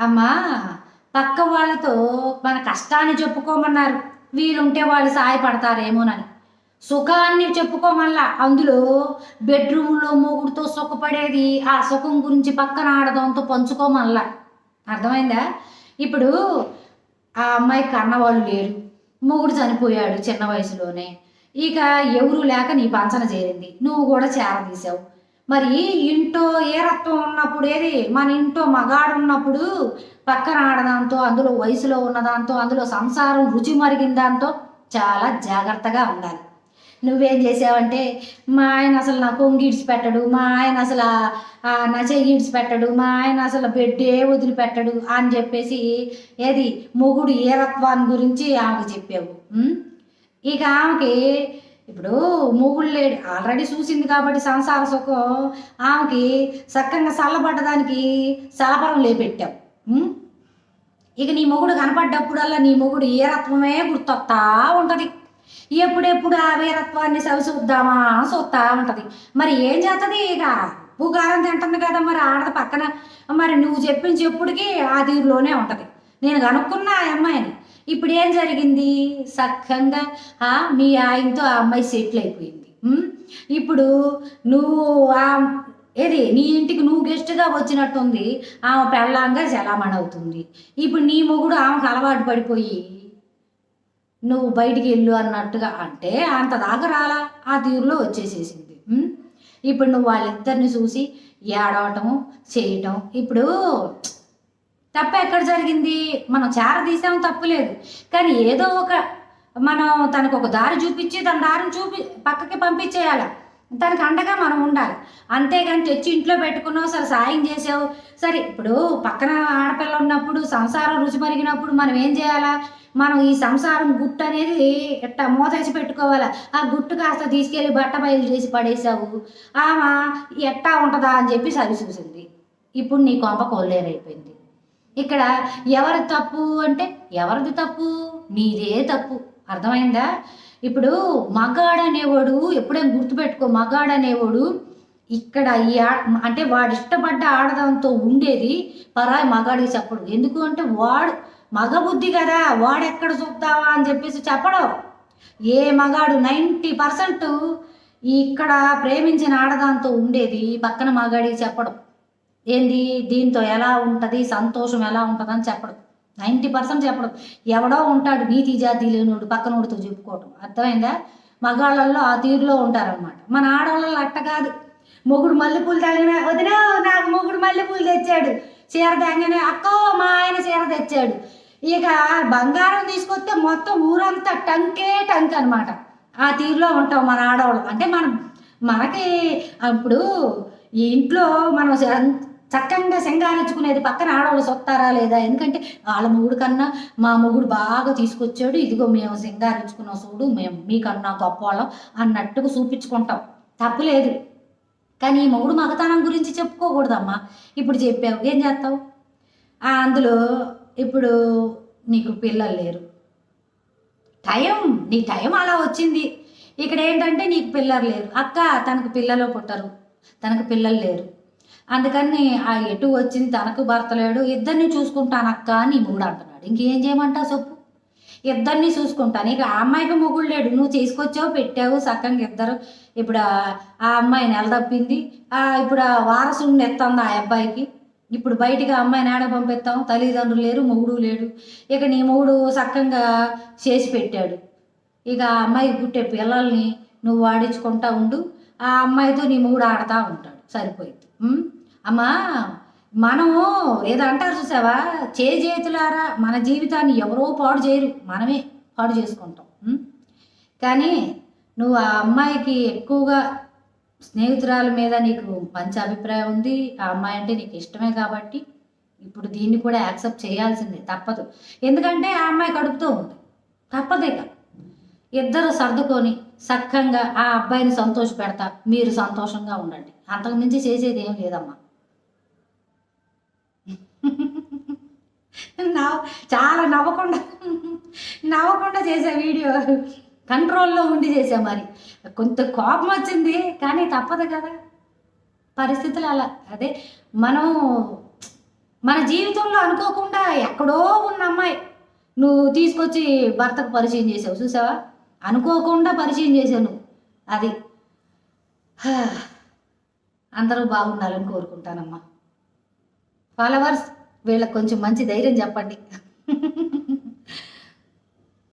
అమ్మా పక్క వాళ్ళతో మన కష్టాన్ని చెప్పుకోమన్నారు. వీలుంటే వాళ్ళు సహాయపడతారేమోనని సుఖాన్ని చెప్పుకోమల్లా అందులో బెడ్రూమ్లో మూగుడుతో సుఖపడేది ఆ సుఖం గురించి పక్కన ఆడదంతో పంచుకోమల్లా అర్థమైందా? ఇప్పుడు ఆ అమ్మాయి కన్నవాళ్ళు లేరు. మొగుడు చనిపోయాడు చిన్న వయసులోనే. ఇక ఎవరు లేక నీ పంచన చేరింది. నువ్వు కూడా చేరదీసావు మరి ఇంట్లో ఏ రత్వం ఉన్నప్పుడు ఏది? మన ఇంట్లో మగాడు ఉన్నప్పుడు పక్కన ఆడదాంతో అందులో వయసులో ఉన్నదాంతో అందులో సంసారం రుచి మరిగిన దాంతో చాలా జాగ్రత్తగా ఉండాలి. నువ్వేం చేసావంటే మా ఆయన అసలు నా కొంగి పెట్టడు మా ఆయన అసలు ఆ- నా చెయ్యి పెట్టడు మా ఆయన అసలు బెడ్డే వదిలిపెట్టడు అని చెప్పేసి ఏది? మొగుడు ఏ రత్వాన్ని గురించి ఆమెకు చెప్పావు. ఇక ఆమెకి ఇప్పుడు మొగుడు లేడు. ఆల్రెడీ చూసింది కాబట్టి సంసార సుఖం. ఆమెకి చక్కగా చల్లబడ్డదానికి సలపరం లేపెట్టావు ఇక నీ మొగుడు కనపడ్డప్పుడల్లా నీ మొగుడు ఏ రత్వమే గుర్తొస్తా ఉంటుంది. ఎప్పుడెప్పుడు ఆ వీరత్వాన్ని సవి చూద్దామా చూస్తా ఉంటుంది. మరి ఏం చేస్తుంది ఇక? ఉగారం తింటుంది కదా మరి ఆడది పక్కన. మరి నువ్వు చెప్పిన చెప్పుడికి ఆ తీరులోనే ఉంటుంది. నేను కనుక్కున్నా ఆ అమ్మాయిని. ఇప్పుడు ఏం జరిగింది? సక్కంగా ఆ, మీ ఆయనతో ఆ అమ్మాయి సెటిల్ అయిపోయింది. ఇప్పుడు నువ్వు ఆ ఏది నీ ఇంటికి నువ్వు గెస్ట్గా వచ్చినట్టుంది ఆమె పెళ్ళాంగా చలామణి అవుతుంది. ఇప్పుడు నీ మొగుడు ఆమెకు అలవాటు పడిపోయి నువ్వు బయటికి వెళ్ళు అన్నట్టుగా అంటే అంత దాకా రాలా? ఆ తీరులో వచ్చేసేసింది. ఇప్పుడు నువ్వు వాళ్ళిద్దరిని చూసి ఏడవటము చేయటం ఇప్పుడు తప్ప ఎక్కడ జరిగింది? మనం చార తీసాం తప్పులేదు కానీ ఏదో ఒక మనం తనకు ఒక దారి చూపించి తన దారిని చూపి పక్కకి పంపించేయాలి. తనకు అండగా మనం ఉండాలి. అంతేగాని తెచ్చి ఇంట్లో పెట్టుకున్నావు సరే సాయం చేసావు. సరే ఇప్పుడు పక్కన ఆడపిల్ల ఉన్నప్పుడు సంసారం రుచి మరిగినప్పుడు మనం ఏం చేయాలా? మనం ఈ సంసారం గుట్టు అనేది ఎట్టా మోతేసి పెట్టుకోవాలా? ఆ గుట్టు కాస్త తీసుకెళ్ళి బట్ట బయలు చేసి పడేసావు. ఆమె ఎట్టా ఉంటుందా అని చెప్పి సరి చూసింది. ఇప్పుడు నీ కొంప కొల్లేరైపోయింది. ఇక్కడ ఎవరి తప్పు అంటే ఎవరిది తప్పు? నీదే తప్పు. అర్థమైందా? ఇప్పుడు మగాడు అనేవాడు ఎప్పుడైనా గుర్తుపెట్టుకో మగాడు అనేవాడు ఇక్కడ ఈ అంటే వాడు ఇష్టపడ్డ ఆడదంతో ఉండేది పరాయి మగాడికి చెప్పడు. ఎందుకు అంటే వాడు మగ బుద్ధి కదా వాడెక్కడ చూపుతావా అని చెప్పేసి చెప్పడం. ఏ మగాడు నైంటీ పర్సెంట్ ఇక్కడ ప్రేమించిన ఆడదాంతో ఉండేది పక్కన మగాడికి చెప్పడం. ఏంది? దీంతో ఎలా ఉంటుంది? సంతోషం ఎలా ఉంటుంది అని చెప్పడం. నైంటీ పర్సెంట్ చెప్పడం. ఎవడో ఉంటాడు నీతి జాతి లేనోడు పక్కనోడితో చెప్పుకోవటం. అర్థమైందా? మగాళ్ళల్లో ఆ తీరులో ఉంటారనమాట మన ఆడవాళ్ళలో అట్ట కాదు. మొగుడు మల్లెపూలు తగిన వదినా నాకు మొగుడు మల్లెపూలు తెచ్చాడు. చీర తగ్గనే అక్కో మా ఆయన చీర తెచ్చాడు. ఇక బంగారం తీసుకొస్తే మొత్తం ఊరంతా టంకే టంక్ అనమాట ఆ తీరులో ఉంటాం మన ఆడవాళ్ళు. అంటే మనం మనకి అప్పుడు ఈ ఇంట్లో మనం చక్కగా సింగారించుకునేది పక్కన ఆడవాళ్ళు సొత్తారా లేదా? ఎందుకంటే వాళ్ళ మొగుడు కన్నా మా మొగుడు బాగా తీసుకొచ్చాడు. ఇదిగో మేము సింగారించుకున్న చూడు మేము మీకన్నా గొప్పవాళ్ళం అన్నట్టుగా చూపించుకుంటాం. తప్పులేదు కానీ ఈ మొగుడు మగతనం గురించి చెప్పుకోకూడదమ్మా. ఇప్పుడు చెప్పావు ఏం చేస్తావు? అందులో ఇప్పుడు నీకు పిల్లలు లేరు. టైం నీ టైం అలా వచ్చింది. ఇక్కడ ఏంటంటే నీకు పిల్లలు లేరు. అక్క తనకు పిల్లలు పుట్టరు. తనకు పిల్లలు లేరు. అందుకని ఆ ఎటు వచ్చింది తనకు భర్త లేడు ఇద్దరిని చూసుకుంటాను అక్క అని నీ అంటున్నాడు. ఇంకేం చేయమంటా చెప్పు. ఇద్దరిని చూసుకుంటాను. ఇక ఆ అమ్మాయికి మొగుడు లేడు. నువ్వు తీసుకొచ్చావు పెట్టావు సక్కంగా ఇద్దరు ఇప్పుడు ఆ- అమ్మాయి నెల తప్పింది. ఆ ఇప్పుడు ఆ వారసుని ఎత్తంది ఆ అబ్బాయికి. ఇప్పుడు బయటికి అమ్మాయిని ఆడ పంపిస్తాం. తల్లిదండ్రులు లేరు మొగుడు లేడు. ఇక నీ మొగుడు సక్కంగా చేసి పెట్టాడు. ఇక ఆ అమ్మాయికి పుట్టే పిల్లల్ని నువ్వు వాడించుకుంటా ఉండు. ఆ అమ్మాయితో నీ మొగుడు ఆడుతూ ఉంటాడు. సరిపోయింది. అమ్మా మనము ఏదో అంటారు చూసావా? చేతులారా మన జీవితాన్ని ఎవరో పాడు చేయరు. మనమే పాడు చేసుకుంటాం. కానీ నువ్వు ఆ అమ్మాయికి ఎక్కువగా స్నేహితురాల మీద నీకు మంచి అభిప్రాయం ఉంది. ఆ అమ్మాయి అంటే నీకు ఇష్టమే కాబట్టి ఇప్పుడు దీన్ని కూడా యాక్సెప్ట్ చేయాల్సిందే. తప్పదు. ఎందుకంటే ఆ అమ్మాయి కడుపుతో ఉంది. తప్పదు ఇద్దరు సర్దుకొని సక్కంగా ఆ అబ్బాయిని సంతోష పెడతా మీరు సంతోషంగా ఉండండి. అంతకుమించి చేసేది ఏం లేదమ్మా. నవ్వు చాలా నవ్వకుండా నవ్వకుండా చేసా వీడియో. కంట్రోల్లో ఉండి చేసా మరి. కొంత కోపం వచ్చింది కానీ తప్పదు కదా. పరిస్థితులు అలా అదే మనం మన జీవితంలో అనుకోకుండా ఎక్కడో ఉన్న అమ్మాయి నువ్వు తీసుకొచ్చి భర్తకు పరిచయం చేసావు చూసావా? అనుకోకుండా పరిచయం చేసావు నువ్వు. అది అందరూ బాగుండాలని కోరుకుంటానమ్మా. ఫాలోవర్స్ వీళ్ళకి కొంచెం మంచి ధైర్యం చెప్పండి.